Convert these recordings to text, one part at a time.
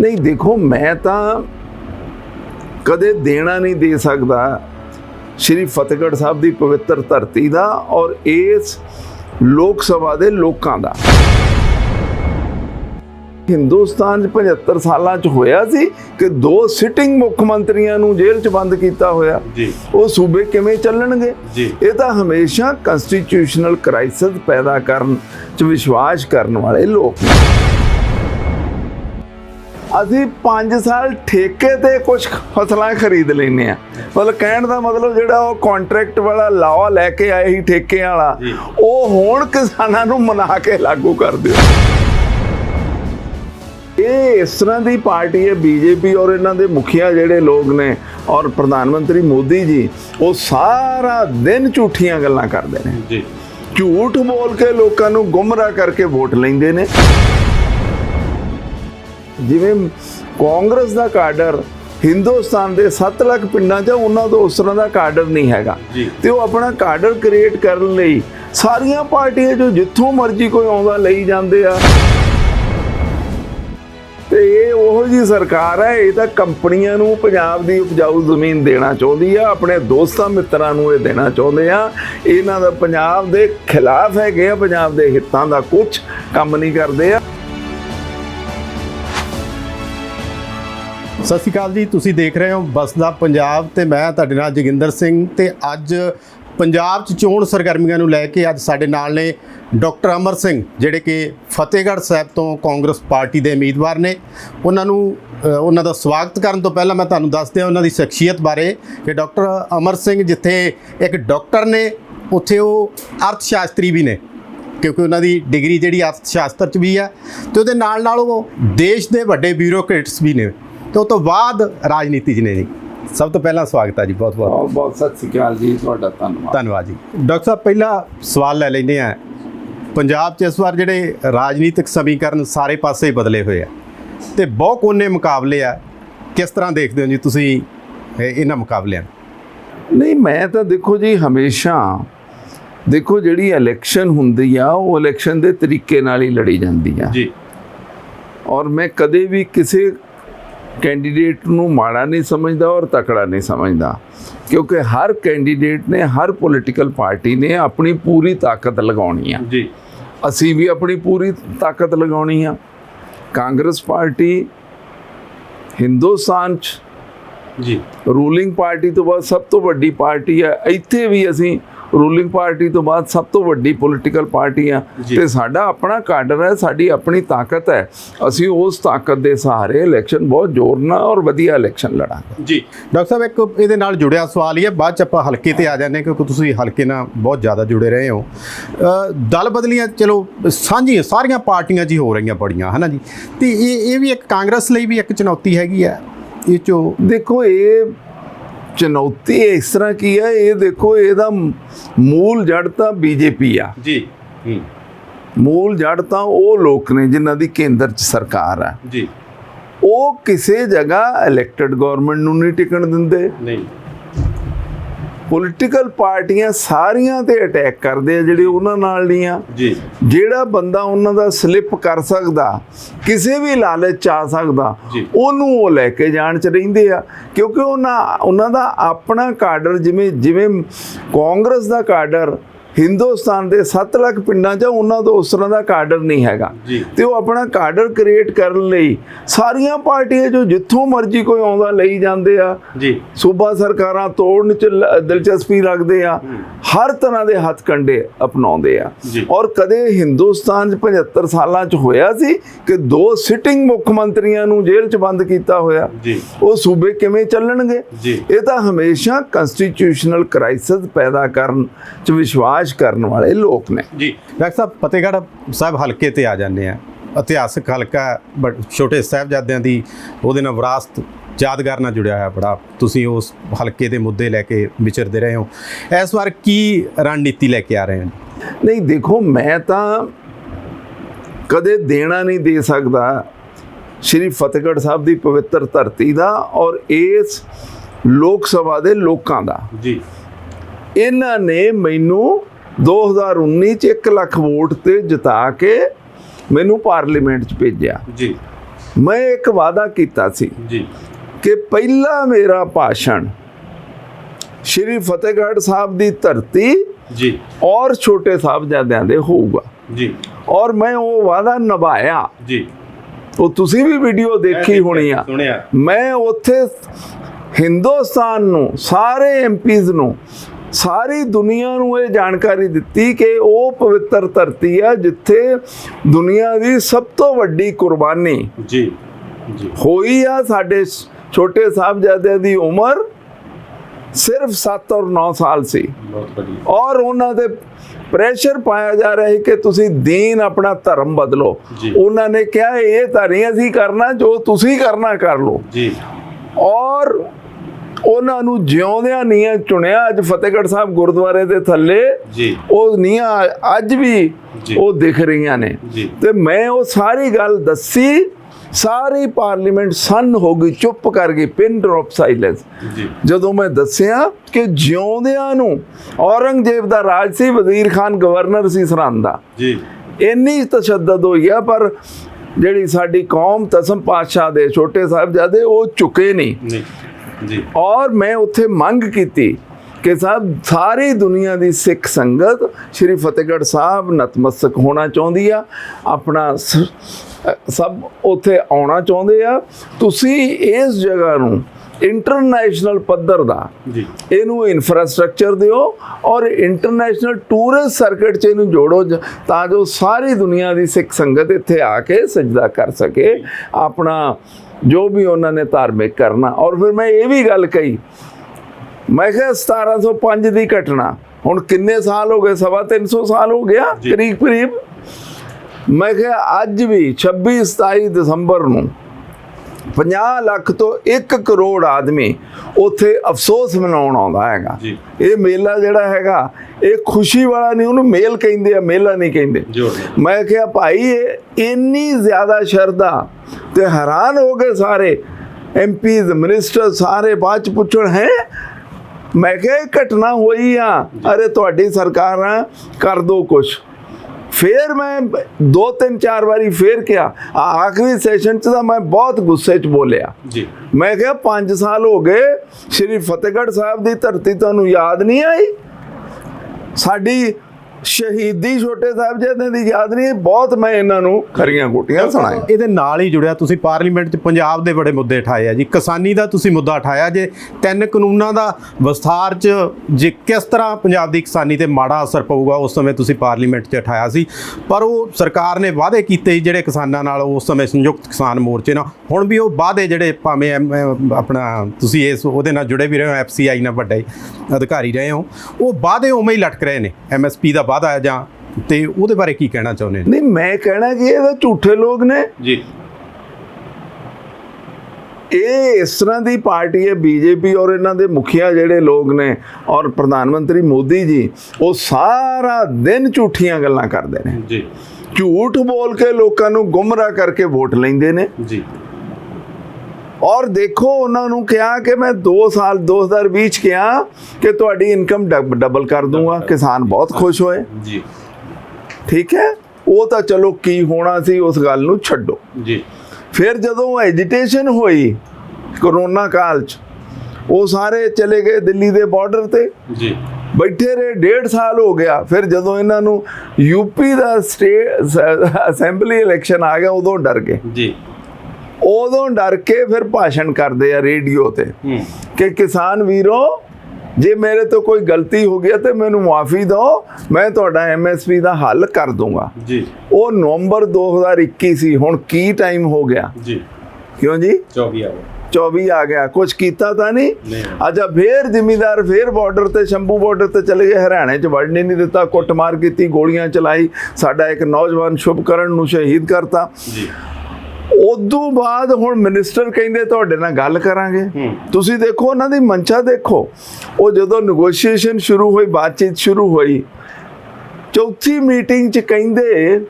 ਨਹੀਂ ਦੇਖੋ ਮੈਂ ਤਾਂ ਕਦੇ ਦੇਣਾ ਨਹੀਂ ਦੇ ਸਕਦਾ। ਸ਼੍ਰੀ ਫਤਿਹਗੜ੍ਹ ਸਾਹਿਬ ਦੀ ਪਵਿੱਤਰ ਧਰਤੀ ਦਾ ਔਰ ਇਸ ਲੋਕ ਸਭਾ ਦੇ ਲੋਕਾਂ ਦਾ। ਹਿੰਦੁਸਤਾਨ 'ਚ 75 ਸਾਲਾਂ 'ਚ ਹੋਇਆ ਸੀ ਕਿ ਦੋ ਸਿਟਿੰਗ ਮੁੱਖ ਮੰਤਰੀਆਂ ਨੂੰ ਜੇਲ੍ਹ 'ਚ ਬੰਦ ਕੀਤਾ ਹੋਇਆ। ਜੀ। ਉਹ ਸੂਬੇ ਕਿਵੇਂ ਚੱਲਣਗੇ? ਇਹ ਤਾਂ ਹਮੇਸ਼ਾ ਕਨਸਟੀਟਿਊਸ਼ਨਲ ਕ੍ਰਾਈਸਿਸ ਪੈਦਾ ਕਰਨ 'ਚ ਵਿਸ਼ਵਾਸ ਕਰਨ ਵਾਲੇ ਲੋਕ ਨੇ। ਅਸੀਂ 5 ਸਾਲ ਠੇਕੇ ਤੇ ਕੁਝ ਫਸਲਾਂ ਖਰੀਦ ਲੈਨੇ ਆ ਮਤਲਬ ਕਹਿਣ ਦਾ ਮਤਲਬ ਜਿਹੜਾ ਉਹ ਕੰਟਰੈਕਟ ਵਾਲਾ ਲਾਵਾ ਲੈ ਕੇ ਆਏ ਸੀ ਠੇਕੇ ਵਾਲਾ। ਉਹ ਹੁਣ ਕਿਸਾਨਾਂ ਨੂੰ ਮਨਾ ਕੇ ਲਾਗੂ ਕਰ ਦਿਓ। ਇਹ ਇਸ ਤਰ੍ਹਾਂ ਦੀ ਪਾਰਟੀ ਹੈ ਬੀਜੇਪੀ ਔਰ ਇਹਨਾਂ ਦੇ ਮੁਖੀਆ ਜਿਹੜੇ ਲੋਕ ਨੇ ਔਰ ਪ੍ਰਧਾਨ ਮੰਤਰੀ ਮੋਦੀ ਜੀ ਉਹ ਸਾਰਾ ਦਿਨ ਝੂਠੀਆਂ ਗੱਲਾਂ ਕਰਦੇ ਨੇ। ਜੀ। ਝੂਠ ਬੋਲ ਕੇ ਲੋਕਾਂ ਨੂੰ ਗੁੰਮਰਾਹ ਕਰਕੇ ਵੋਟ ਲੈਂਦੇ ਨੇ। ਜਿਵੇਂ ਕਾਂਗਰਸ ਦਾ ਕਾਡਰ ਹਿੰਦੁਸਤਾਨ ਦੇ 7 ਲੱਖ ਪਿੰਡਾਂ 'ਚ ਉਹਨਾਂ ਤੋਂ ਉਸ ਤਰ੍ਹਾਂ ਦਾ ਕਾਡਰ ਨਹੀਂ ਹੈਗਾ। ਤੇ ਉਹ ਆਪਣਾ ਕਾਡਰ ਕ੍ਰੀਏਟ ਕਰਨ ਲਈ ਸਾਰੀਆਂ ਪਾਰਟੀਆਂ ਜੋ ਜਿੱਥੋਂ ਮਰਜ਼ੀ ਕੋਈ ਆਉਂਦਾ ਲਈ ਜਾਂਦੇ ਆ। ਤੇ ਇਹ ਉਹੋ ਜੀ ਸਰਕਾਰ ਹੈ ਇਹ ਤਾਂ ਕੰਪਨੀਆਂ ਨੂੰ ਪੰਜਾਬ ਦੀ ਉਪਜਾਊ ਜ਼ਮੀਨ ਦੇਣਾ ਚਾਹੁੰਦੀ ਆ ਆਪਣੇ ਦੋਸਤਾਂ ਮਿੱਤਰਾਂ ਨੂੰ ਇਹ ਦੇਣਾ ਚਾਹੁੰਦੇ ਆ। ਇਹਨਾਂ ਦਾ ਪੰਜਾਬ ਦੇ ਖਿਲਾਫ ਹੈਗੇ ਆ ਪੰਜਾਬ ਦੇ ਹਿੱਤਾਂ ਦਾ ਕੁਝ ਕੰਮ ਨਹੀਂ ਕਰਦੇ ਆ। ਸਤਿ ਸ਼੍ਰੀ ਅਕਾਲ ਜੀ, ਤੁਸੀਂ ਦੇਖ ਰਹੇ ਹੋ ਬਸ ਦਾ ਪੰਜਾਬ ਤੇ ਮੈਂ ਤੁਹਾਡੇ ਨਾਲ ਜੋਗਿੰਦਰ ਸਿੰਘ ਤੇ ਅੱਜ ਪੰਜਾਬ 'ਚ ਚੋਣ ਸਰਗਰਮੀਆਂ ਨੂੰ ਲੈ ਕੇ ਅੱਜ ਸਾਡੇ ਨਾਲ ਨੇ ਡਾਕਟਰ ਅਮਰ ਸਿੰਘ, ਜਿਹੜੇ ਕਿ ਫਤਿਹਗੜ੍ਹ ਸਾਹਿਬ ਤੋਂ ਕਾਂਗਰਸ ਪਾਰਟੀ ਦੇ ਉਮੀਦਵਾਰ ਨੇ। ਉਹਨਾਂ ਨੂੰ ਉਹਨਾਂ ਦਾ ਸਵਾਗਤ ਕਰਨ ਤੋਂ ਪਹਿਲਾਂ ਮੈਂ ਤੁਹਾਨੂੰ ਦੱਸ ਦਿਆਂ ਉਹਨਾਂ ਦੀ ਸ਼ਖਸੀਅਤ ਬਾਰੇ ਕਿ ਡਾਕਟਰ ਅਮਰ ਸਿੰਘ ਜਿੱਥੇ ਇੱਕ ਡਾਕਟਰ ਨੇ, ਉੱਥੇ ਉਹ ਅਰਥ ਸ਼ਾਸਤਰੀ ਵੀ ਨੇ, ਕਿਉਂਕਿ ਉਹਨਾਂ ਦੀ ਡਿਗਰੀ ਜਿਹੜੀ ਅਰਥ ਸ਼ਾਸਤਰ ਚ ਵੀ ਹੈ ਤੇ ਉਹਦੇ ਨਾਲ ਨਾਲ ਉਹ ਦੇਸ਼ ਦੇ ਵੱਡੇ ਬਿਊਰੋਕਰੇਟਸ ਵੀ ਨੇ। ਤੇ ਉਹ ਤੋਂ ਬਾਅਦ ਰਾਜਨੀਤੀ 'ਚ ਨੇ ਜੀ। ਸਭ ਤੋਂ ਪਹਿਲਾਂ ਸਵਾਗਤ ਹੈ ਜੀ ਬਹੁਤ ਬਹੁਤ। ਬਹੁਤ ਬਹੁਤ ਸਤਿ ਸ੍ਰੀ ਅਕਾਲ ਜੀ ਤੁਹਾਡਾ ਧੰਨਵਾਦ। ਧੰਨਵਾਦ ਜੀ। ਡਾਕਟਰ ਸਾਹਿਬ ਪਹਿਲਾ ਸਵਾਲ ਲੈ ਲੈਂਦੇ ਆ ਪੰਜਾਬ 'ਚ ਇਸ ਵਾਰ ਜਿਹੜੇ ਰਾਜਨੀਤਿਕ ਸਮੀਕਰਨ ਸਾਰੇ ਪਾਸੇ ਬਦਲੇ ਹੋਏ ਆ। ਤੇ ਬਹੁ ਕੋਨੇ ਮੁਕਾਬਲੇ ਆ। ਕਿਸ ਤਰ੍ਹਾਂ ਦੇਖਦੇ ਹੋ ਜੀ ਤੁਸੀਂ ਇਹ- ਇਹਨਾਂ ਮੁਕਾਬਲਿਆਂ? ਨਹੀਂ ਮੈਂ ਤਾਂ ਦੇਖੋ ਜੀ ਹਮੇਸ਼ਾ ਦੇਖੋ ਜਿਹੜੀ ਇਲੈਕਸ਼ਨ ਹੁੰਦੀ ਆ ਉਹ ਇਲੈਕਸ਼ਨ ਦੇ ਤਰੀਕੇ ਨਾਲ ਹੀ ਲੜੀ ਜਾਂਦੀ ਆ। ਜੀ। ਔਰ ਮੈਂ ਕਦੇ ਵੀ ਕਿਸੇ ਕੈਂਡੀਡੇਟ ਨੂੰ ਮਾੜਾ ਨਹੀਂ ਸਮਝਦਾ ਔਰ ਤਕੜਾ ਨਹੀਂ ਸਮਝਦਾ। ਕਿਉਂਕਿ ਹਰ ਕੈਂਡੀਡੇਟ ਨੇ ਹਰ ਪੋਲੀਟੀਕਲ ਪਾਰਟੀ ਨੇ ਆਪਣੀ ਪੂਰੀ ਤਾਕਤ ਲਗਾਉਣੀ ਆ। ਜੀ। ਅਸੀਂ ਵੀ ਆਪਣੀ ਪੂਰੀ ਤਾਕਤ ਲਗਾਉਣੀ ਆ। ਕਾਂਗਰਸ ਪਾਰਟੀ ਹਿੰਦੁਸਤਾਨ 'ਚ ਜੀ। ਰੂਲਿੰਗ ਪਾਰਟੀ ਤੋਂ ਬਾਅਦ ਸਭ ਤੋਂ ਵੱਡੀ ਪਾਰਟੀ ਹੈ ਇੱਥੇ ਵੀ ਅਸੀਂ ਰੂਲਿੰਗ ਪਾਰਟੀ ਤੋਂ ਬਾਅਦ ਸਭ ਤੋਂ ਵੱਡੀ ਪੋਲੀਟੀਕਲ ਪਾਰਟੀ ਆ ਜੀ। ਤੇ ਸਾਡਾ ਆਪਣਾ ਕਾਡਰ ਹੈ ਸਾਡੀ ਆਪਣੀ ਤਾਕਤ ਹੈ। ਅਸੀਂ ਉਸ ਤਾਕਤ ਦੇ ਸਹਾਰੇ ਇਲੈਕਸ਼ਨ ਬਹੁਤ ਜ਼ੋਰ ਨਾਲ ਔਰ ਵਧੀਆ ਇਲੈਕਸ਼ਨ ਲੜਾਂਗੇ। ਜੀ। ਡਾਕਟਰ ਸਾਹਿਬ ਇੱਕ ਇਹਦੇ ਨਾਲ ਜੁੜਿਆ ਸਵਾਲ ਹੀ ਹੈ ਬਾਅਦ ਚ ਆਪਾਂ ਹਲਕੇ ਤੇ ਆ ਜਾਂਦੇ ਹਾਂ ਕਿਉਂਕਿ ਤੁਸੀਂ ਹਲਕੇ ਨਾਲ ਬਹੁਤ ਜ਼ਿਆਦਾ ਜੁੜੇ ਰਹੇ ਹੋ। ਅ, ਦਲ ਬਦਲੀਆਂ ਚਲੋ ਸਾਂਝੀਆਂ ਸਾਰੀਆਂ ਪਾਰਟੀਆਂ 'ਚ ਹੀ ਹੋ ਰਹੀਆਂ ਬੜੀਆਂ ਹਨਾ ਜੀ? ਤੇ ਇਹ ਇਹ ਵੀ ਇੱਕ ਕਾਂਗਰਸ ਲਈ ਵੀ ਇੱਕ ਚੁਣੌਤੀ ਹੈਗੀ ਹੈ ਇਹ ਚੋ? ਦੇਖੋ ਇਹ ਚੁਣੌਤੀ ਇਸ ਤਰ੍ਹਾਂ ਕੀ ਹੈ ਇਹ ਦੇਖੋ ਇਹਦਾ ਮੂਲ ਜੜ ਤਾਂ ਬੀਜੇਪੀ ਆ। ਜੀ। ਮੂਲ ਜੜ ਤਾਂ ਉਹ ਲੋਕ ਨੇ ਜਿਨ੍ਹਾਂ ਦੀ ਕੇਂਦਰ 'ਚ ਸਰਕਾਰ ਆ। ਜੀ। ਉਹ ਕਿਸੇ ਜਗ੍ਹਾ ਇਲੈਕਟਡ ਗਵਰਨਮੈਂਟ ਨੂੰ ਨਹੀਂ ਟਿਕਣ ਦਿੰਦੇ। ਨਹੀਂ। ਪੋਲੀਟੀਕਲ ਪਾਰਟੀਆਂ ਸਾਰੀਆਂ ਤੇ ਅਟੈਕ ਕਰਦੇ ਆ ਜਿਹੜੇ ਉਹਨਾਂ ਨਾਲ ਨਹੀਂ ਆ। ਜੀ। ਜਿਹੜਾ ਬੰਦਾ ਉਹਨਾਂ ਦਾ ਸਲਿੱਪ ਕਰ ਸਕਦਾ ਕਿਸੇ ਵੀ ਲਾਲਚ ਚ ਆ ਸਕਦਾ। ਉਹਨੂੰ ਉਹ ਲੈ ਕੇ ਜਾਣ ਚ ਰਹਿੰਦੇ ਆ। ਕਿਉਂਕਿ ਉਹਨਾਂ ਉਹਨਾਂ ਦਾ ਆਪਣਾ ਕਾਡਰ ਜਿਵੇਂ ਜਿਵੇਂ ਕਾਂਗਰਸ ਦਾ ਕਾਡਰ ਹਿੰਦੁਸਤਾਨ ਦੇ 7 ਲੱਖ ਪਿੰਡਾਂ 'ਚ ਉਹਨਾਂ ਤੋਂ ਉਸ ਤਰ੍ਹਾਂ ਦਾ ਕਾਡਰ ਨਹੀਂ ਹੈਗਾ। ਤੇ ਉਹ ਆਪਣਾ ਕਾਡਰ ਕ੍ਰੀਏਟ ਕਰਨ ਲਈ ਸਾਰੀਆਂ ਪਾਰਟੀਆਂ ਜੋ ਜਿੱਥੋਂ ਮਰਜ਼ੀ ਕੋਈ ਆਉਂਦਾ ਲਈ ਜਾਂਦੇ ਆ। ਜੀ। ਸੂਬਾ ਸਰਕਾਰਾਂ ਤੋੜਨ ਚ ਦਿਲਚਸਪੀ ਰੱਖਦੇ ਆ। ਹਰ ਤਰ੍ਹਾਂ ਦੇ ਹੱਥ ਕੰਡੇ ਅਪਣਾਉਂਦੇ ਆ। ਔਰ ਕਦੇ ਹਿੰਦੁਸਤਾਨ 'ਚ 75 ਸਾਲਾਂ 'ਚ ਹੋਇਆ ਸੀ ਕਿ ਦੋ ਸਿਟਿੰਗ ਮੁੱਖ ਮੰਤਰੀਆਂ ਨੂੰ ਜੇਲ੍ਹ 'ਚ ਬੰਦ ਕੀਤਾ ਹੋਇਆ। ਜੀ। ਉਹ ਸੂਬੇ ਕਿਵੇਂ ਚੱਲਣਗੇ। ਇਹ ਤਾਂ ਹਮੇਸ਼ਾ ਕਨਸਟੀਟਿਊਸ਼ਨਲ ਕ੍ਰਾਈਸਿਸ ਪੈਦਾ ਕਰਨ 'ਚ ਵਿਸ਼ਵਾਸ ਕਰਨ ਵਾਲੇ ਲੋਕ ਨੇ। ਜੀ। ਡਾਕਟਰ ਸਾਹਿਬ ਫਤਿਹਗੜ੍ਹ ਸਾਹਿਬ ਹਲਕੇ ਤੇ ਆ ਜਾਂਦੇ ਆ। ਇਤਿਹਾਸਕ ਹਲਕਾ ਬਟ ਛੋਟੇ ਸਾਹਿਬਜ਼ਾਦਿਆਂ ਦੀ ਉਹਦੇ ਨਾਲ ਵਿਰਾਸਤ ਯਾਦਗਾਰ ਨਾਲ ਜੁੜਿਆ ਹੋਇਆ ਬੜਾ। ਤੁਸੀਂ ਉਸ ਹਲਕੇ ਦੇ ਮੁੱਦੇ ਲੈ ਕੇ ਵਿਚਰਦੇ ਰਹੇ ਹੋ। ਇਸ ਵਾਰ ਕੀ ਰਣਨੀਤੀ ਲੈ ਕੇ ਆ ਰਹੇ ਹੋ? ਨਹੀਂ ਦੇਖੋ ਮੈਂ ਤਾਂ ਕਦੇ ਦੇਣਾ ਨਹੀਂ ਦੇ ਸਕਦਾ। ਸ਼੍ਰੀ ਫਤਿਹਗੜ੍ਹ ਸਾਹਿਬ ਦੀ ਪਵਿੱਤਰ ਧਰਤੀ ਦਾ ਔਰ ਇਸ ਲੋਕ ਸਭਾ ਦੇ ਲੋਕਾਂ ਦਾ। ਜੀ। ਇਹਨਾਂ ਨੇ ਮੈਨੂੰ 2019 ਚ 1 ਲੱਖ ਵੋਟ ਤੇ ਜਿਤਾ ਕੇ ਮੈਨੂੰ ਪਾਰਲੀਮੈਂਟ ਚ ਭੇਜਿਆ। ਜੀ। ਮੈਂ ਇੱਕ ਵਾਅਦਾ ਕੀਤਾ ਸੀ ਜੀ। ਕਿ ਪਹਿਲਾ ਮੇਰਾ ਭਾਸ਼ਣ ਸ਼੍ਰੀ ਫਤਿਹਗੜ੍ਹ ਸਾਹਿਬ ਦੀ ਧਰਤੀ ਜੀ। ਔਰ ਛੋਟੇ ਸਾਹਿਬਜ਼ਾਦਿਆਂ ਦੇ ਹੋਊਗਾ। ਜੀ। ਔਰ ਮੈਂ ਉਹ ਵਾਅਦਾ ਨਿਭਾਇਆ। ਜੀ। ਉਹ ਤੁਸੀਂ ਵੀ ਵੀਡੀਓ ਦੇਖੀ ਹੋਣੀ ਆ। ਮੈਂ ਉੱਥੇ ਹਿੰਦੁਸਤਾਨ ਨੂੰ ਸਾਰੇ ਐਮਪੀਜ਼ ਨੂੰ ਸਾਰੀ ਦੁਨੀਆ ਨੂੰ ਇਹ ਜਾਣਕਾਰੀ ਦਿੱਤੀ ਕਿ ਉਹ ਪਵਿੱਤਰ ਧਰਤੀ ਆ ਜਿੱਥੇ ਦੁਨੀਆ ਦੀ ਸਭ ਤੋਂ ਵੱਡੀ ਕੁਰਬਾਨੀ ਜੀ ਜੀ। ਹੋਈ ਆ ਸਾਡੇ ਛੋਟੇ ਸਾਹਿਬਜ਼ਾਦਿਆਂ ਦੀ ਉਮਰ ਸਿਰਫ 7 ਔਰ 9 ਸਾਲ ਸੀ। ਬਹੁਤ ਵਧੀਆ। ਔਰ ਉਹਨਾਂ ਦੇ ਪ੍ਰੈਸ਼ਰ ਪਾਇਆ ਜਾ ਰਿਹਾ ਹੈ ਕਿ ਤੁਸੀਂ ਦੀਨ ਆਪਣਾ ਧਰਮ ਬਦਲੋ। ਉਹਨਾਂ ਨੇ ਕਿਹਾ ਇਹ ਤਾਂ ਨਹੀਂ ਅਸੀਂ ਕਰਨਾ ਜੋ ਤੁਸੀਂ ਕਰਨਾ ਕਰ ਲਓ। ਜੀ। ਔਰ ਉਹਨਾਂ ਨੂੰ ਜਿਉਂਦਿਆਂ ਨੀਆਂ ਚੁਣਿਆ ਅੱਜ ਫਤਿਹਗੜ੍ਹ ਸਾਹਿਬ ਗੁਰਦੁਆਰੇ ਦੇ ਥੱਲੇ ਜੀ। ਉਹ ਨੀਆਂ ਅੱਜ ਵੀ। ਉਹ ਦਿਖ ਰਹੀਆਂ ਨੇ। ਤੇ ਮੈਂ ਉਹ ਸਾਰੀ ਗੱਲ ਦੱਸੀ ਸਾਰੀ ਪਾਰਲੀਮੈਂਟ ਸੰਨ ਹੋ ਗਈ ਚੁੱਪ ਕਰ ਗਈ ਪਿਨ ਡ੍ਰੌਪ ਸਾਇਲੈਂਸ। ਜਦੋਂ ਮੈਂ ਦੱਸਿਆ ਕਿ ਜਿਉਂਦਿਆਂ ਨੂੰ ਔਰੰਗਜ਼ੇਬ ਦਾ ਰਾਜ ਸੀ ਵਜ਼ੀਰ ਖਾਨ ਗਵਰਨਰ ਸੀ ਸਰਹੰਦ ਦਾ। ਜੀ। ਇੰਨੀ ਤਸ਼ੱਦਦ ਹੋਈ ਆ ਪਰ ਜਿਹੜੀ ਸਾਡੀ ਕੌਮ ਦਸਮ ਪਾਤਸ਼ਾਹ ਦੇ ਛੋਟੇ ਸਾਹਿਬਜ਼ਾਦੇ ਉਹ ਝੁਕੇ ਨਹੀਂ। ਨਹੀਂ। ਜੀ। ਔਰ ਮੈਂ ਉੱਥੇ ਮੰਗ ਕੀਤੀ ਕਿ ਸਾਹਿਬ ਸਾਰੀ ਦੁਨੀਆ ਦੀ ਸਿੱਖ ਸੰਗਤ ਸ੍ਰੀ ਫਤਿਹਗੜ੍ਹ ਸਾਹਿਬ ਨਤਮਸਤਕ ਹੋਣਾ ਚਾਹੁੰਦੀ ਆ ਆਪਣਾ ਸਭ ਉੱਥੇ ਆਉਣਾ ਚਾਹੁੰਦੇ ਆ। ਤੁਸੀਂ ਇਸ ਜਗ੍ਹਾ ਨੂੰ ਇੰਟਰਨੈਸ਼ਨਲ ਪੱਧਰ ਦਾ ਜੀ। ਇਹਨੂੰ ਇਨਫਰਾਸਟ੍ਰਕਚਰ ਦਿਓ ਔਰ ਇੰਟਰਨੈਸ਼ਨਲ ਟੂਰਿਸਟ ਸਰਕਟ 'ਚ ਇਹਨੂੰ ਜੋੜੋ ਤਾਂ ਜੋ ਸਾਰੀ ਦੁਨੀਆ ਦੀ ਸਿੱਖ ਸੰਗਤ ਇੱਥੇ ਆ ਕੇ ਸਜਦਾ ਕਰ ਸਕੇ। ਆਪਣਾ ਜੋ ਵੀ ਉਹਨਾਂ ਨੇ ਧਾਰਮਿਕ ਕਰਨਾ। ਔਰ ਫਿਰ ਮੈਂ ਇਹ ਵੀ ਗੱਲ ਕਹੀ ਮੈਂ ਕਿਹਾ 1705 ਦੀ ਘਟਨਾ ਹੁਣ ਕਿੰਨੇ ਸਾਲ ਹੋ ਗਏ? ਸਵਾ 300 ਸਾਲ ਹੋ ਗਿਆ। ਕਰੀਬ ਕਰੀਬ ਮੈਂ ਕਿਹਾ ਅੱਜ ਵੀ 26 27 ਦਸੰਬਰ ਨੂੰ 50 ਲੱਖ ਤੋਂ 1 ਕਰੋੜ ਆਦਮੀ ਉੱਥੇ ਅਫਸੋਸ ਮਨਾਉਣ ਆਉਂਦਾ ਹੈਗਾ। ਇਹ ਮੇਲਾ ਜਿਹੜਾ ਹੈਗਾ ਇਹ ਖੁਸ਼ੀ ਵਾਲਾ ਨਹੀਂ ਉਹਨੂੰ ਮੇਲ ਕਹਿੰਦੇ ਆ ਮੇਲਾ ਨਹੀਂ ਕਹਿੰਦੇ। ਮੈਂ ਕਿਹਾ ਭਾਈ ਇਹ ਇੰਨੀ ਜ਼ਿਆਦਾ ਸ਼ਰਧਾ ਤੇ ਹੈਰਾਨ ਹੋ ਗਏ ਸਾਰੇ। ਐਮਪੀਜ਼ ਮਿਨਿਸਟਰ ਸਾਰੇ ਬਾਅਦ ਚ ਪੁੱਛਣ ਹੈ? ਮੈਂ ਕਿਹਾ ਇਹ ਘਟਨਾ ਹੋਈ ਆ। ਅਰੇ ਤੁਹਾਡੀ ਸਰਕਾਰਾਂ ਕਰ ਦੋ ਕੁਛ। ਫੇਰ ਮੈਂ ਦੋ ਤਿੰਨ ਚਾਰ ਵਾਰੀ ਫੇਰ ਕਿਹਾ ਆਖਰੀ ਸੈਸ਼ਨ ਚ ਤਾਂ ਮੈਂ ਬਹੁਤ ਗੁੱਸੇ ਚ ਬੋਲਿਆ। ਜੀ। ਮੈਂ ਕਿਹਾ 5 ਸਾਲ ਹੋ ਗਏ ਸ਼੍ਰੀ ਫਤਿਹਗੜ੍ਹ ਸਾਹਿਬ ਦੀ ਧਰਤੀ ਤੁਹਾਨੂੰ ਯਾਦ ਨਹੀਂ ਆਈ? ਸਾਡੀ ਸ਼ਹੀਦੀ ਛੋਟੇ ਸਾਹਿਬਜ਼ਾਦਿਆਂ ਦੀ ਯਾਦ ਨਹੀਂ, ਬਹੁਤ ਮੈਂ ਇਹਨਾਂ ਨੂੰ ਖਰੀਆਂ ਗੋਟੀਆਂ ਸੁਣਾਇਆ ਇਹਦੇ ਨਾਲ ਹੀ ਜੁੜਿਆ ਤੁਸੀਂ ਪਾਰਲੀਮੈਂਟ 'ਚ, ਪੰਜਾਬ ਦੇ ਬੜੇ ਮੁੱਦੇ ਉਠਾਏ ਆ ਜੀ। ਕਿਸਾਨੀ ਦਾ ਤੁਸੀਂ ਮੁੱਦਾ ਉਠਾਇਆ ਜੇ, ਤਿੰਨ ਕਾਨੂੰਨਾਂ ਦਾ ਵਿਸਥਾਰ 'ਚ ਜੇ ਕਿਸ ਤਰ੍ਹਾਂ ਪੰਜਾਬ ਦੀ ਕਿਸਾਨੀ ਤੇ ਮਾੜਾ ਅਸਰ ਪਊਗਾ, ਉਸ ਸਮੇਂ ਤੁਸੀਂ ਪਾਰਲੀਮੈਂਟ 'ਚ ਉਠਾਇਆ ਸੀ। ਪਰ ਉਹ ਸਰਕਾਰ ਨੇ ਵਾਅਦੇ ਕੀਤੇ ਸੀ ਜਿਹੜੇ ਕਿਸਾਨਾਂ ਨਾਲ ਉਸ ਸਮੇਂ ਸੰਯੁਕਤ ਕਿਸਾਨ ਮੋਰਚੇ ਨਾਲ। ਹੁਣ ਵੀ ਉਹ ਵਾਅਦੇ ਜਿਹੜੇ ਭਾਵੇਂ ਐਮ- ਆਪਣਾ ਤੁਸੀਂ ਇਸ, ਉਹਦੇ ਨਾਲ ਜੁੜੇ ਵੀ ਰਹੇ ਹੋ ਐਫਸੀਆਈ ਨਾਲ ਵੱਡੇ ਅਧਿਕਾਰੀ ਰਹੇ ਹੋ। ਉਹ ਵਾਅਦੇ ਉਵੇਂ ਹੀ ਲਟਕ ਰਹੇ ਨੇ ਐਮਐਸਪੀ ਦਾ ਵਾਅਦਾ ਹੈ ਜਾਂ ਤੇ ਉਹਦੇ ਬਾਰੇ ਕੀ ਕਹਿਣਾ ਚਾਹੁੰਦੇ ਨੇ? ਨਹੀਂ ਮੈਂ ਕਹਿਣਾ ਕਿ ਇਹ ਤਾਂ ਝੂਠੇ ਲੋਕ ਨੇ। ਜੀ। ਇਹ ਇਸ ਤਰ੍ਹਾਂ ਦੀ ਪਾਰਟੀ ਹੈ ਬੀਜੇਪੀ ਔਰ ਇਹਨਾਂ ਦੇ ਮੁਖੀਆ ਜਿਹੜੇ ਲੋਕ ਨੇ ਔਰ ਪ੍ਰਧਾਨ ਮੰਤਰੀ ਮੋਦੀ ਜੀ ਉਹ ਸਾਰਾ ਦਿਨ ਝੂਠੀਆਂ ਗੱਲਾਂ ਕਰਦੇ ਨੇ। ਜੀ। ਝੂਠ ਬੋਲ ਕੇ ਲੋਕਾਂ ਨੂੰ ਗੁੰਮਰਾਹ ਕਰਕੇ ਵੋਟ ਲੈਂਦੇ ਨੇ। ਜੀ। ਔਰ ਦੇਖੋ ਉਹਨਾਂ ਨੂੰ ਕਿਹਾ ਕਿ ਮੈਂ 2 ਸਾਲ 2020 ਚ ਕਿਹਾ ਕਿ ਤੁਹਾਡੀ ਇਨਕਮ ਡਬਲ ਕਰ ਦੂੰਗਾ। ਕਿਸਾਨ ਬਹੁਤ ਖੁਸ਼ ਹੋਏ। ਜੀ। ਠੀਕ ਹੈ? ਉਹ ਤਾਂ ਚਲੋ ਕੀ ਹੋਣਾ ਸੀ ਉਸ ਗੱਲ ਨੂੰ ਛੱਡੋ। ਜੀ। ਫਿਰ ਜਦੋਂ ਐਜੀਟੇਸ਼ਨ ਹੋਈ ਕਰੋਨਾ ਕਾਲ ਚ ਉਹ ਸਾਰੇ ਚਲੇ ਗਏ ਦਿੱਲੀ ਦੇ ਬਾਰਡਰ ਤੇ। ਜੀ। ਬੈਠੇ ਰਹੇ ਡੇਢ ਸਾਲ ਹੋ ਗਿਆ। ਫਿਰ ਜਦੋਂ ਇਹਨਾਂ ਨੂੰ ਯੂਪੀ ਦਾ ਸਟੇਟ ਅਸੈਂਬਲੀ ਇਲੈਕਸ਼ਨ ਆ ਗਿਆ ਉਦੋਂ ਡਰ ਗਏ। ਜੀ। ਉਦੋਂ ਡਰ ਕੇ ਫਿਰ ਭਾਸ਼ਣ ਕਰਦੇ ਆ ਰੇਡੀਓ ਤੇ ਕਿ ਕਿਸਾਨ ਵੀਰੋ ਜੇ ਮੇਰੇ ਤੋਂ ਕੋਈ ਗਲਤੀ ਹੋ ਗਿਆ ਤੇ ਮੈਨੂੰ ਮਾਫੀ ਦਿਓ ਮੈਂ ਤੁਹਾਡਾ ਐਮਐਸਪੀ ਦਾ ਹੱਲ ਕਰ ਦੂੰਗਾ। ਜੀ। ਉਹ ਨਵੰਬਰ 2021 ਸੀ ਹੁਣ ਕੀ ਟਾਈਮ ਹੋ ਗਿਆ? ਜੀ। ਕਿਉਂ ਜੀ? 24 ਆ 24 ਆ ਗਿਆ ਕੁਝ ਕੀਤਾ ਤਾਂ ਨਹੀਂ? ਨਹੀਂ। ਅੱਛਾ ਫੇਰ ਜ਼ਿਮੀਦਾਰ ਫੇਰ ਬਾਰਡਰ ਤੇ ਸ਼ੰਭੂ ਬਾਰਡਰ ਤੇ ਚਲੇ ਗਏ ਹਰਿਆਣੇ ਚ ਵੜਨੇ ਨਹੀਂ ਦਿੱਤਾ ਕੁੱਟਮਾਰ ਕੀਤੀ ਗੋਲੀਆਂ ਚਲਾਈ ਸਾਡਾ ਇੱਕ ਨੌਜਵਾਨ ਸ਼ੁਭਕਰਨ ਨੂੰ ਸ਼ਹੀਦ ਕਰਤਾ। ਜੀ। ਉਦੋਂ ਬਾਅਦ ਹੁਣ ਮਿਨਿਸਟਰ ਕਹਿੰਦੇ ਤੁਹਾਡੇ ਨਾਲ ਗੱਲ ਕਰਾਂਗੇ। ਤੁਸੀਂ ਦੇਖੋ ਉਹਨਾਂ ਦੀ ਮਨਸ਼ਾ ਦੇਖੋ। ਉਹ ਜਦੋਂ ਨੈਗੋਸ਼ੀਏਸ਼ਨ ਸ਼ੁਰੂ ਹੋਈ ਬਾਤਚੀਤ ਸ਼ੁਰੂ ਹੋਈ ਚੌਥੀ ਮੀਟਿੰਗ 'ਚ ਕਹਿੰਦੇ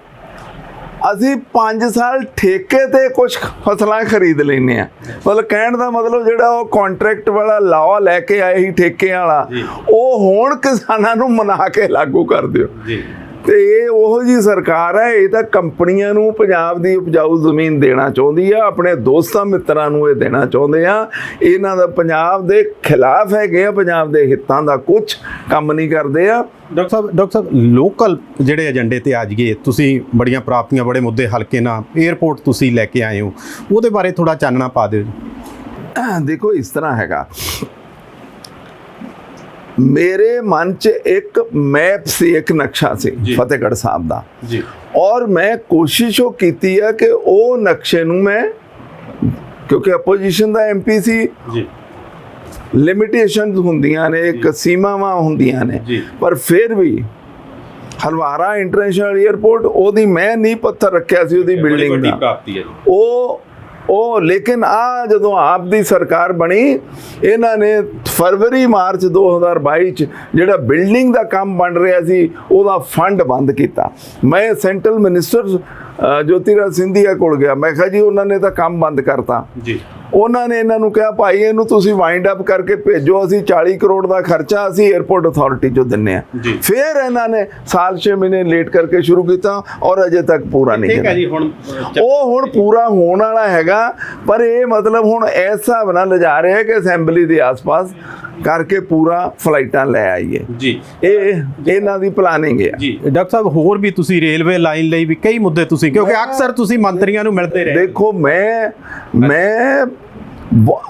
ਅਸੀਂ 5 ਸਾਲ ਠੇਕੇ ਤੇ ਕੁਝ ਫਸਲਾਂ ਖਰੀਦ ਲੈਨੇ ਆ ਮਤਲਬ ਕਹਿਣ ਦਾ ਮਤਲਬ ਜਿਹੜਾ ਉਹ ਕੰਟਰੈਕਟ ਵਾਲਾ ਲਾਵਾ ਲੈ ਕੇ ਆਏ ਸੀ ਠੇਕੇ ਵਾਲਾ। ਉਹ ਹੁਣ ਕਿਸਾਨਾਂ ਨੂੰ ਮਨਾ ਕੇ ਲਾਗੂ ਕਰ ਦਿਓ। ਜੀ। ਤੇ ਇਹ ਉਹੋ ਜੀ ਸਰਕਾਰ ਹੈ ਇਹ ਤਾਂ ਕੰਪਨੀਆਂ ਨੂੰ ਪੰਜਾਬ ਦੀ ਉਪਜਾਊ ਜ਼ਮੀਨ ਦੇਣਾ ਚਾਹੁੰਦੀ ਆ ਆਪਣੇ ਦੋਸਤਾਂ ਮਿੱਤਰਾਂ ਨੂੰ ਇਹ ਦੇਣਾ ਚਾਹੁੰਦੇ ਆ। ਇਹਨਾਂ ਦਾ ਪੰਜਾਬ ਦੇ ਖਿਲਾਫ ਹੈਗੇ ਆ ਪੰਜਾਬ ਦੇ ਹਿੱਤਾਂ ਦਾ ਕੁਝ ਕੰਮ ਨਹੀਂ ਕਰਦੇ ਆ। ਡਾਕਟਰ ਸਾਹਿਬ ਡਾਕਟਰ ਸਾਹਿਬ ਲੋਕਲ ਜਿਹੜੇ ਏਜੰਡੇ ਤੇ ਆ ਜਾਈਏ ਤੁਸੀਂ ਬੜੀਆਂ ਪ੍ਰਾਪਤੀਆਂ ਬੜੇ ਮੁੱਦੇ ਹਲਕੇ ਨਾਲ 에ਅਰਪੋਰਟ ਤੁਸੀਂ ਲੈ ਕੇ ਆਏ ਹੋ ਉਹਦੇ ਬਾਰੇ ਥੋੜਾ ਚਾਨਣਾ ਪਾ ਦਿਓ ਜੀ। ਦੇਖੋ ਇਸ ਤਰ੍ਹਾਂ ਹੈਗਾ। ਮੇਰੇ ਮਨ 'ਚ ਇੱਕ ਮੈਪ ਸੀ ਇੱਕ ਨਕਸ਼ਾ ਸੀ। ਫਤਿਹਗੜ੍ਹ ਸਾਹਿਬ ਦਾ। ਜੀ। ਔਰ ਮੈਂ ਕੋਸ਼ਿਸ਼ ਉਹ ਕੀਤੀ ਆ ਕਿ ਉਹ ਨਕਸ਼ੇ ਨੂੰ ਮੈਂ ਕਿਉਂਕਿ ਆਪੋਜੀਸ਼ਨ ਦਾ ਐਮਪੀ ਸੀ ਜੀ। ਲਿਮਿਟੇਸ਼ਨਸ ਹੁੰਦੀਆਂ ਨੇ ਇੱਕ ਸੀਮਾਵਾਂ ਹੁੰਦੀਆਂ ਨੇ। ਪਰ ਫਿਰ ਵੀ ਹਲਵਾਰਾ ਇੰਟਰਨੈਸ਼ਨਲ 에ਅਰਪੋਰਟ ਉਹਦੀ ਮੈਂ ਨੀਂਹ ਪੱਥਰ ਰੱਖਿਆ ਸੀ ਉਹਦੀ ਬਿਲਡਿੰਗ ਦਾ। ਉਹ ਉਹ ਲੇਕਿਨ ਆ ਜਦੋਂ ਆਪ ਦੀ ਸਰਕਾਰ ਬਣੀ ਇਹਨਾਂ ਨੇ ਫਰਵਰੀ ਮਾਰਚ 2022 ਚ ਜਿਹੜਾ ਬਿਲਡਿੰਗ ਦਾ ਕੰਮ ਬਣ ਰਿਹਾ ਸੀ ਉਹਦਾ ਫੰਡ ਬੰਦ ਕੀਤਾ। ਮੈਂ central minister uh, Jyotiraj Scindia ਕੋਲ ਗਿਆ। ਮੈਂ ਕਿਹਾ ਜੀ ਉਹਨਾਂ ਨੇ ਤਾਂ ਕੰਮ ਬੰਦ ਕਰਤਾ। ਜੀ। ਉਹਨਾਂ ਨੇ ਇਹਨਾਂ ਨੂੰ ਕਿਹਾ ਭਾਈ ਇਹਨੂੰ ਤੁਸੀਂ ਵਾਈਂਡ ਅਪ ਕਰਕੇ ਭੇਜੋ ਅਸੀਂ 40 ਕਰੋੜ ਦਾ ਖਰਚਾ ਅਸੀਂ 에ਅਰਪੋਰਟ ਅਥਾਰਟੀ ਚੋਂ ਦਿੰਨੇ ਆ। ਫਿਰ ਇਹਨਾਂ ਨੇ ਸਾਲ 6 ਮਹੀਨੇ ਲੇਟ ਕਰਕੇ ਸ਼ੁਰੂ ਕੀਤਾ ਔਰ ਅਜੇ ਤੱਕ ਪੂਰਾ ਨਹੀਂ ਠੀਕ ਹੈ ਕੀਤਾ ਜੀ ਹੁਣ ਉਹ ਹੁਣ ਪੂਰਾ ਹੋਣ ਵਾਲਾ ਹੈਗਾ ਪਰ ਇਹ ਮਤਲਬ ਹੁਣ ਇਸ ਹਿਸਾਬ ਨਾਲ ਲਿਜਾ ਰਿਹਾ ਕਿ ਅਸੈਂਬਲੀ ਦੇ ਆਸ-ਪਾਸ ਕਰਕੇ ਪੂਰਾ ਫਲਾਈਟਾਂ ਲੈ ਆਈਏ। ਜੀ। ਇਹ ਇਹਨਾਂ ਦੀ ਪਲਾਨਿੰਗ ਹੈ ਜੀ। ਡਾਕਟਰ ਸਾਹਿਬ ਹੋਰ ਵੀ ਤੁਸੀਂ ਰੇਲਵੇ ਲਾਈਨ ਲਈ ਵੀ ਕਈ ਮੁੱਦੇ ਤੁਸੀਂ ਕਿਉਂਕਿ ਅਕਸਰ ਤੁਸੀਂ ਮੰਤਰੀਆਂ ਨੂੰ ਮਿਲਦੇ ਰਹੇ। ਦੇਖੋ ਮੈਂ ਮੈਂ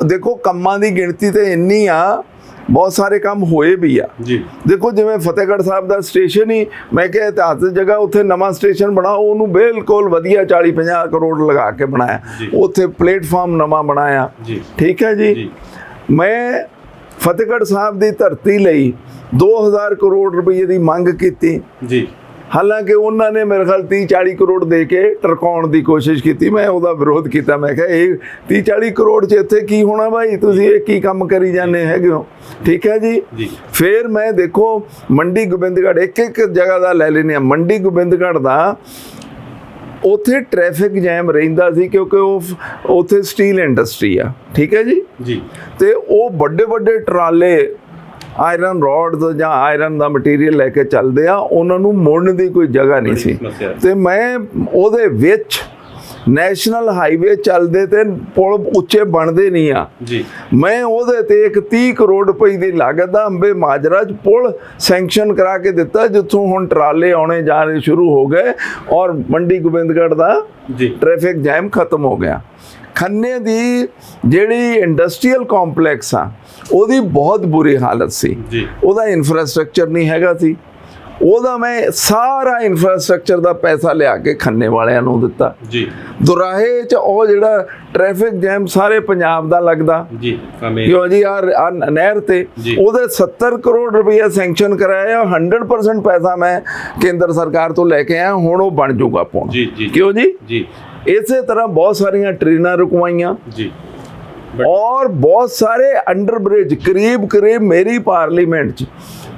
ਦੇਖੋ ਕੰਮਾਂ ਦੀ ਗਿਣਤੀ ਤੇ ਇੰਨੀ ਆ ਬਹੁਤ ਸਾਰੇ ਕੰਮ ਹੋਏ ਵੀ ਆ। ਜੀ। ਦੇਖੋ ਜਿਵੇਂ ਫਤਿਹਗੜ੍ਹ ਸਾਹਿਬ ਦਾ ਸਟੇਸ਼ਨ ਹੀ ਮੈਂ ਕਿਹਾ ਇਤਿਹਾਸਕ ਜਗ੍ਹਾ ਉੱਥੇ ਨਵਾਂ ਸਟੇਸ਼ਨ ਬਣਾਓ ਉਹਨੂੰ ਬਿਲਕੁਲ ਵਧੀਆ 40 50 ਕਰੋੜ ਲਗਾ ਕੇ ਬਣਾਇਆ। ਉੱਥੇ ਪਲੇਟਫਾਰਮ ਨਵਾਂ ਬਣਾਇਆ। ਜੀ। ਠੀਕ ਹੈ ਜੀ? ਜੀ। ਮੈਂ ਫਤਿਹਗੜ੍ਹ ਸਾਹਿਬ ਦੀ ਧਰਤੀ ਲਈ 2000 ਕਰੋੜ ਰੁਪਏ ਦੀ ਮੰਗ ਕੀਤੀ। ਜੀ। ਹਾਲਾਂਕਿ ਉਹਨਾਂ ਨੇ ਮੇਰੇ ਖਿਆਲ 30 40 ਕਰੋੜ ਦੇ ਕੇ ਟਰਕਾਉਣ ਦੀ ਕੋਸ਼ਿਸ਼ ਕੀਤੀ। ਮੈਂ ਉਹਦਾ ਵਿਰੋਧ ਕੀਤਾ। ਮੈਂ ਕਿਹਾ ਇਹ 30 40 ਕਰੋੜ ਚ ਇੱਥੇ ਕੀ ਹੋਣਾ ਭਾਈ ਤੁਸੀਂ ਇਹ ਕੀ ਕੰਮ ਕਰੀ ਜਾਂਦੇ ਹੈਗੇ ਹੋ? ਠੀਕ ਹੈ ਜੀ? ਫਿਰ ਮੈਂ ਦੇਖੋ ਮੰਡੀ ਗੋਬਿੰਦਗੜ੍ਹ ਇੱਕ ਇੱਕ ਜਗ੍ਹਾ ਦਾ ਲੈ ਲੈਨੇ ਆ ਮੰਡੀ ਗੋਬਿੰਦਗੜ੍ਹ ਦਾ ਉੱਥੇ ਟ੍ਰੈਫਿਕ ਜੈਮ ਰਹਿੰਦਾ ਸੀ ਕਿਉਂਕਿ ਉਹ ਉੱਥੇ ਸਟੀਲ ਇੰਡਸਟਰੀ ਆ। ਠੀਕ ਹੈ ਜੀ? ਜੀ। ਤੇ ਉਹ ਵੱਡੇ ਵੱਡੇ ਟਰਾਲੇ ਆਇਰਨ ਰੋਡਸ ਜਾਂ ਆਇਰਨ ਦਾ ਮਟੀਰੀਅਲ ਲੈ ਕੇ ਚੱਲਦੇ ਆ ਉਹਨਾਂ ਨੂੰ ਮੋੜਨ ਦੀ ਕੋਈ ਜਗ੍ਹਾ ਨਹੀਂ ਸੀ। ਤੇ ਮੈਂ ਉਹਦੇ ਵਿੱਚ ਨੈਸ਼ਨਲ ਹਾਈਵੇ ਚੱਲਦੇ ਤੇ ਪੁਲ ਉੱਚੇ ਬਣਦੇ ਨਹੀਂ ਆ। ਜੀ। ਮੈਂ ਉਹਦੇ ਤੇ ਇੱਕ 30 ਕਰੋੜ ਰੁਪਏ ਦੀ ਲਾਗਤ ਦਾ ਅੰਬੇ ਮਾਜਰਾ 'ਚ ਪੁਲ ਸੈਂਕਸ਼ਨ ਕਰਾ ਕੇ ਦਿੱਤਾ ਜਿੱਥੋਂ ਹੁਣ ਟਰਾਲੇ ਆਉਣੇ ਜਾਣੇ ਸ਼ੁਰੂ ਹੋ ਗਏ ਔਰ ਮੰਡੀ ਗੋਬਿੰਦਗੜ੍ਹ ਦਾ ਜੀ। ਟ੍ਰੈਫਿਕ ਜੈਮ ਖਤਮ ਹੋ ਗਿਆ। ਖੰਨੇ ਦੀ ਜਿਹੜੀ ਇੰਡਸਟਰੀਅਲ ਕੰਪਲੈਕਸ ਆ ਉਹਦੀ ਬਹੁਤ ਬੁਰੀ ਹਾਲਤ ਸੀ। ਜੀ। ਉਹਦਾ ਇਨਫਰਾਸਟ੍ਰਕਚਰ ਨਹੀਂ ਹੈਗਾ ਸੀ। ਉਹਦਾ ਮੈਂ ਸਾਰਾ ਇਨਫਰਾਸਟ੍ਰਕਚਰ ਦਾ ਪੈਸਾ ਲਿਆ ਕੇ ਖੰਨੇ ਵਾਲਿਆਂ ਨੂੰ ਦਿੱਤਾ। ਜੀ। ਦੁਰਾਹੇ 'ਚ ਉਹ ਜਿਹੜਾ ਟ੍ਰੈਫਿਕ ਜੈਮ ਸਾਰੇ ਪੰਜਾਬ ਦਾ ਲੱਗਦਾ। ਜੀ ਕਿਉਂ ਜੀ ਆਹ ਨਹਿਰ ਤੇ। ਉਹਦੇ 70 ਕਰੋੜ ਰੁਪਏ ਸੈਂਕਸ਼ਨ ਕਰਾਇਆ 100% ਪੈਸਾ ਮੈਂ ਕੇਂਦਰ ਸਰਕਾਰ ਤੋਂ ਲੈ ਕੇ ਆਇਆ ਹੁਣ ਉਹ ਬਣ ਜਾਊਗਾ ਜੀ, ਜੀ। ਕਿਉਂ ਜੀ? ਜੀ। ਇਸੇ ਤਰ੍ਹਾਂ ਬਹੁਤ ਸਾਰੀਆਂ ਟ੍ਰੇਨਾਂ ਰੁਕਵਾਈਆਂ। ਜੀ। ਔਰ ਬਹੁਤ ਸਾਰੇ ਅੰਡਰ ਬ੍ਰਿਜ ਕਰੀਬ ਕਰੀਬ ਮੇਰੀ ਪਾਰਲੀਮੈਂਟ 'ਚ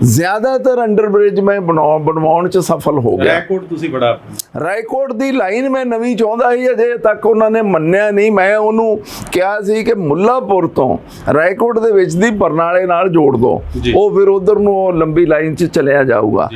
ਜ਼ਿਆਦਾਤਰ ਅੰਡਰ ਬ੍ਰਿਜ ਮੈਂ ਬਣਾਉ ਬਣਵਾਉਣ 'ਚ ਸਫਲ ਹੋ ਗਿਆ। ਰੈਕੋਰਡ ਤੁਸੀਂ ਬੜਾ ਰਾਏਕੋਟ ਦੀ ਲਾਈਨ ਮੈਂ ਨਵੀਂ ਚਾਹੁੰਦਾ ਸੀ ਅਜੇ ਤੱਕ ਉਹਨਾਂ ਨੇ ਮੰਨਿਆ ਨਹੀਂ। ਮੈਂ ਉਹਨੂੰ ਕਿਹਾ ਸੀ ਕਿ ਮੁੱਲਾਪੁਰ ਤੋਂ ਰਾਏਕੋਟ ਦੇ ਵਿੱਚ ਦੀ ਬਰਨਾਲੇ ਨਾਲ ਜੋੜ ਦੋ। ਉਹ ਫਿਰ ਉਧਰ ਨੂੰ ਉਹ ਲੰਬੀ ਲਾਈਨ 'ਚ ਚਲਿਆ ਜਾਊਗਾ।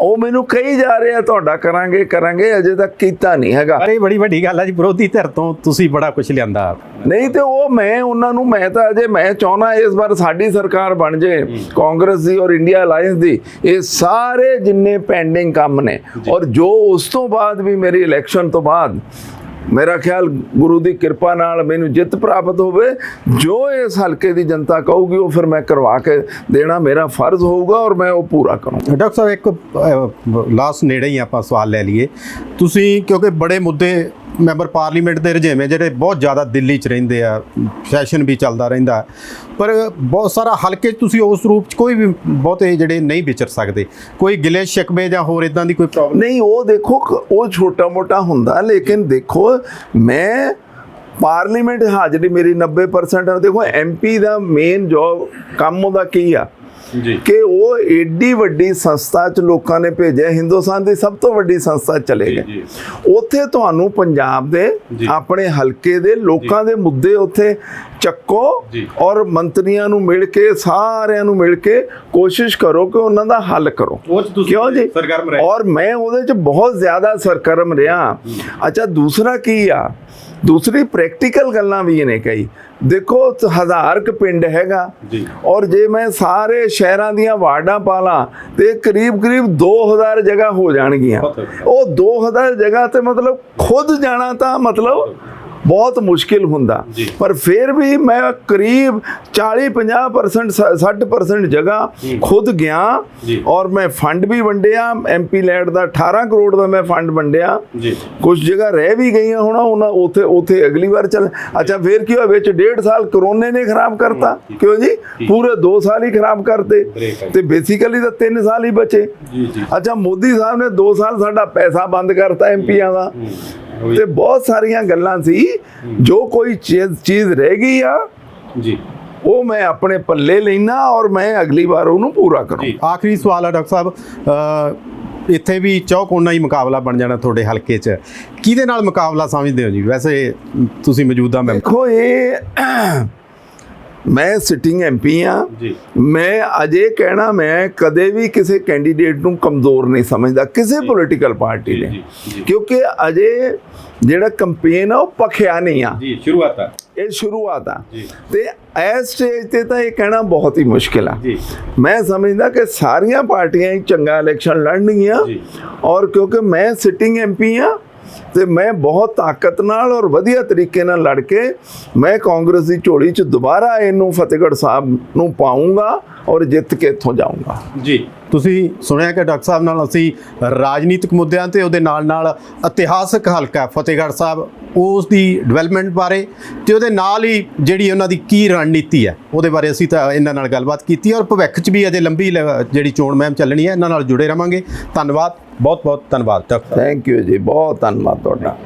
ਉਹ ਮੈਨੂੰ ਕਹੀ ਜਾ ਰਹੇ ਤੁਹਾਡਾ ਕਰਾਂਗੇ ਕਰਾਂਗੇ ਅਜੇ ਤੱਕ ਕੀਤਾ ਨਹੀਂ ਹੈਗਾ। ਅਰੇ ਬੜੀ ਵੱਡੀ ਗੱਲ ਆ ਜੀ ਵਿਰੋਧੀ ਧਿਰ ਤੋਂ ਤੁਸੀਂ ਬੜਾ ਕੁਝ ਲਿਆਂਦਾ। ਨਹੀਂ ਤੇ ਉਹ ਮੈਂ ਉਹਨਾਂ ਨੂੰ ਮੈਂ ਤਾਂ ਅਜੇ ਮੈਂ ਚਾਹੁੰਦਾ ਇਸ ਵਾਰ ਸਾਡੀ ਸਰਕਾਰ ਬਣ ਜੇ ਕਾਂਗਰਸ ਦੀ ਔਰ ਇੰਡੀਆ ਅਲਾਈਅੰਸ ਦੀ ਇਹ ਸਾਰੇ ਜਿੰਨੇ ਪੈਂਡਿੰਗ ਕੰਮ ਨੇ। ਔਰ ਜੋ ਉਸ ਤੋਂ ਬਾਅਦ ਵੀ ਮੇਰੀ ਇਲੈਕਸ਼ਨ ਤੋਂ ਬਾਅਦ ਮੇਰਾ ਖਿਆਲ ਗੁਰੂ ਦੀ ਕਿਰਪਾ ਨਾਲ ਮੈਨੂੰ ਜਿੱਤ ਪ੍ਰਾਪਤ ਹੋਵੇ ਜੋ ਇਸ ਹਲਕੇ ਦੀ ਜਨਤਾ ਕਹੂਗੀ ਉਹ ਫਿਰ ਮੈਂ ਕਰਵਾ ਕੇ ਦੇਣਾ ਮੇਰਾ ਫਰਜ਼ ਹੋਊਗਾ ਔਰ ਮੈਂ ਉਹ ਪੂਰਾ ਕਰੂੰਗਾ। ਡਾਕਟਰ ਸਾਹਿਬ ਇੱਕ ਲਾਸਟ ਨੇੜੇ ਹੀ ਆਪਾਂ ਸਵਾਲ ਲੈ ਲਈਏ। ਤੁਸੀਂ ਕਿਉਂਕਿ ਬੜੇ ਮੁੱਦੇ ਮੈਂਬਰ ਪਾਰਲੀਮੈਂਟ ਦੇ ਰਜੇਵੇਂ ਜਿਹੜੇ ਬਹੁਤ ਜ਼ਿਆਦਾ ਦਿੱਲੀ 'ਚ ਰਹਿੰਦੇ ਆ, ਸੈਸ਼ਨ ਵੀ ਚੱਲਦਾ ਰਹਿੰਦਾ। ਪਰ ਬਹੁਤ ਸਾਰਾ ਹਲਕੇ 'ਚ ਤੁਸੀਂ ਉਸ ਰੂਪ 'ਚ ਕੋਈ ਵੀ ਬਹੁਤੇ ਜਿਹੜੇ ਨਹੀਂ ਵਿਚਰ ਸਕਦੇ। ਕੋਈ ਗਿਲੇ ਸ਼ਿਕਵੇ ਜਾਂ ਹੋਰ ਇਦਾਂ ਦੀ ਕੋਈ ਪ੍ਰੋਬਲਮ ਨਹੀਂ, ਉਹ ਦੇਖੋ ਉਹ ਛੋਟਾ ਮੋਟਾ ਹੁੰਦਾ, ਲੇਕਿਨ ਦੇਖੋ, ਮੈਂ ਪਾਰਲੀਮੈਂਟ ਹਾਜ਼ਰੀ ਮੇਰੀ 90% ਹੈ ਦੇਖੋ ਐਮਪੀ ਦਾ ਮੇਨ ਜੋਬ ਕੰਮ ਉਹਦਾ ਕੀ ਆ? ਕਿ ਉਹ ਏਡੀ ਵੱਡੀ ਸੰਸਥਾ ਚ ਲੋਕਾਂ ਨੇ ਭੇਜਿਆ ਹਿੰਦੁਸਤਾਨ ਦੀ ਸਭ ਤੋਂ ਵੱਡੀ ਸੰਸਥਾ ਚਲੇ ਗਏ। ਉੱਥੇ ਤੁਹਾਨੂੰ ਪੰਜਾਬ ਦੇ। ਆਪਣੇ ਹਲਕੇ ਦੇ ਲੋਕਾਂ ਦੇ ਮੁੱਦੇ ਉੱਥੇ ਚੱਕੋ। ਔਰ ਮੰਤਰੀਆਂ ਨੂੰ ਮਿਲ ਕੇ ਸਾਰਿਆਂ ਨੂੰ ਮਿਲ ਕੇ ਕੋਸ਼ਿਸ਼ ਕਰੋ ਕਿ ਉਹਨਾਂ ਦਾ ਹੱਲ ਕਰੋ ਕਿਉਂ ਜੀ ਸਰਗਰਮ ਰਹੇ। ਔਰ ਮੈਂ ਉਹਦੇ ਚ ਬਹੁਤ ਜ਼ਿਆਦਾ ਸਰਗਰਮ ਰਿਹਾ ਅੱਛਾ ਦੂਸਰਾ ਕੀ ਆ ਦੂਸਰੀ ਪ੍ਰੈਕਟੀਕਲ ਗੱਲਾਂ ਵੀ ਇਹਨੇ ਕਹੀ ਦੇਖੋ ਹਜ਼ਾਰ ਕ ਪਿੰਡ ਹੈਗਾ ਜੀ। ਔਰ ਜੇ ਮੈਂ ਸਾਰੇ ਸ਼ਹਿਰਾਂ ਦੀਆਂ ਵਾਰਡਾਂ ਪਾਲਾਂ ਤੇ ਕਰੀਬ ਕਰੀਬ 2000 ਜਗ੍ਹਾ ਹੋ ਜਾਣਗੀਆਂ। ਉਹ 2000 ਜਗ੍ਹਾ ਤੇ ਮਤਲਬ ਖੁਦ ਜਾਣਾ ਤਾਂ ਮਤਲਬ ਬਹੁਤ ਮੁਸ਼ਕਿਲ ਹੁੰਦਾ। ਪਰ ਫਿਰ ਵੀ ਮੈਂ ਕਰੀਬ 40-50% 60% ਜਗ੍ਹਾ ਖੁਦ ਗਿਆ। ਔਰ ਮੈਂ ਫੰਡ ਵੀ ਵੰਡਿਆ। ਐਮਪੀ ਲੈਂਡ ਦਾ 18 ਕਰੋੜ ਦਾ ਮੈਂ ਫੰਡ ਵੰਡਿਆ। ਕੁਝ ਜਗ੍ਹਾ ਰਹਿ ਵੀ ਗਈਆਂ ਹੋਣਾ ਉਹਨਾਂ ਉਥੇ ਉਥੇ ਅਗਲੀ ਵਾਰ ਚੱਲ। ਅੱਛਾ ਫਿਰ ਕੀ ਹੋਇਆ? ਵਿੱਚ ਡੇਢ ਸਾਲ ਕਰੋਨੇ ਨੇ ਖਰਾਬ ਕਰਤਾ। ਕਿਉਂ ਜੀ? ਪੂਰੇ 2 ਸਾਲ ਹੀ ਖਰਾਬ ਕਰਤੇ। ਤੇ ਬੇਸਿਕਲੀ ਤਾਂ 3 ਸਾਲ ਹੀ ਬਚੇ। ਅੱਛਾ ਮੋਦੀ ਸਾਹਿਬ ਨੇ 2 ਸਾਲ ਸਾਡਾ ਪੈਸਾ ਬੰਦ ਕਰਤਾ ਐਮਪੀਆਂ ਦਾ। ਤੇ ਬਹੁਤ ਸਾਰੀਆਂ ਗੱਲਾਂ ਸੀ ਜੋ ਕੋਈ ਚੀਜ਼ ਚੀਜ਼ ਰਹਿ ਗਈ ਆ ਜੀ। ਉਹ ਮੈਂ ਆਪਣੇ ਪੱਲੇ ਲੈਣਾ ਔਰ ਮੈਂ ਅਗਲੀ ਵਾਰ ਉਹਨੂੰ ਪੂਰਾ ਕਰੂੰ। ਆਖਰੀ ਸਵਾਲ ਹੈ ਡਾਕਟਰ ਸਾਹਿਬ ਅ, ਇੱਥੇ ਵੀ ਚੌਕੋਨਾ ਹੀ ਮੁਕਾਬਲਾ ਬਣ ਜਾਣਾ ਤੁਹਾਡੇ ਹਲਕੇ 'ਚ। ਕਿਹਦੇ ਨਾਲ ਮੁਕਾਬਲਾ ਸਮਝਦੇ ਹੋ ਜੀ? ਵੈਸੇ ਤੁਸੀਂ ਮੌਜੂਦਾ ਮੈਂਬਰ। ਦੇਖੋ ਇਹ ਮੈਂ ਸਿਟਿੰਗ ਐਮਪੀ ਆ ਜੀ। ਮੈਂ ਅਜੇ ਕਹਿਣਾ ਮੈਂ ਕਦੇ ਵੀ ਕਿਸੇ ਕੈਂਡੀਡੇਟ ਨੂੰ ਕਮਜ਼ੋਰ ਨਹੀਂ ਸਮਝਦਾ ਕਿਸੇ ਪੋਲੀਟੀਕਲ ਪਾਰਟੀ ਨੇ। ਕਿਉਂਕਿ ਅਜੇ ਜਿਹੜਾ ਕੰਪੇਨ ਆ ਉਹ ਪਖਿਆ ਨਹੀਂ ਆ। ਜੀ ਸ਼ੁਰੂਆਤ ਹੈ ਇਹ ਸ਼ੁਰੂਆਤ ਆ। ਤੇ ਇਸ ਸਟੇਜ ਤੇ ਤਾਂ ਇਹ ਕਹਿਣਾ ਬਹੁਤ ਹੀ ਮੁਸ਼ਕਿਲ ਆ। ਜੀ। ਮੈਂ ਸਮਝਦਾ ਕਿ ਸਾਰੀਆਂ ਪਾਰਟੀਆਂ ਹੀ ਚੰਗਾ ਇਲੈਕਸ਼ਨ ਲੜਨਗੀਆਂ। ਔਰ ਕਿਉਂਕਿ ਮੈਂ ਸਿਟਿੰਗ ਐਮਪੀ ਆ ਤੇ ਮੈਂ ਬਹੁਤ ਤਾਕਤ ਨਾਲ ਔਰ ਵਧੀਆ ਤਰੀਕੇ ਨਾਲ ਲੜ ਕੇ ਮੈਂ ਕਾਂਗਰਸ ਦੀ ਝੋਲੀ 'ਚ ਦੁਬਾਰਾ ਇਹਨੂੰ ਫਤਿਹਗੜ੍ਹ ਸਾਹਿਬ ਨੂੰ ਪਾਉਂਗਾ ਔਰ ਜਿੱਤ ਕੇ ਇੱਥੋਂ ਜਾਊਂਗਾ। ਜੀ। ਤੁਸੀਂ ਸੁਣਿਆ ਕਿ ਡਾਕਟਰ ਸਾਹਿਬ ਨਾਲ ਅਸੀਂ ਰਾਜਨੀਤਿਕ ਮੁੱਦਿਆਂ ਤੇ ਉਹਦੇ ਨਾਲ ਨਾਲ ਇਤਿਹਾਸਕ ਹਲਕਾ ਫਤਿਹਗੜ੍ਹ ਸਾਹਿਬ, ਉਸ ਦੀ ਡਿਵੈਲਪਮੈਂਟ ਬਾਰੇ ਤੇ ਉਹਦੇ ਨਾਲ ਹੀ ਜਿਹੜੀ ਉਹਨਾਂ ਦੀ ਕੀ ਰਣਨੀਤੀ ਹੈ, ਉਹਦੇ ਬਾਰੇ ਅਸੀਂ ਤਾਂ ਇਹਨਾਂ ਨਾਲ ਗੱਲਬਾਤ ਕੀਤੀ ਔਰ ਭਵਿੱਖ 'ਚ ਵੀ ਅਜੇ ਲੰਬੀ ਲ- ਜਿਹੜੀ ਚੋਣ ਮਹਿਮ ਚੱਲਣੀ ਹੈ, ਇਹਨਾਂ ਨਾਲ ਜੁੜੇ ਰਵਾਂਗੇ। ਧੰਨਵਾਦ ਬਹੁਤ ਬਹੁਤ ਧੰਨਵਾਦ, ਡਾਕਟਰ ਥੈਂਕ ਯੂ ਜੀ, ਬਹੁਤ ਧੰਨਵਾਦ ਤੁਹਾਡਾ।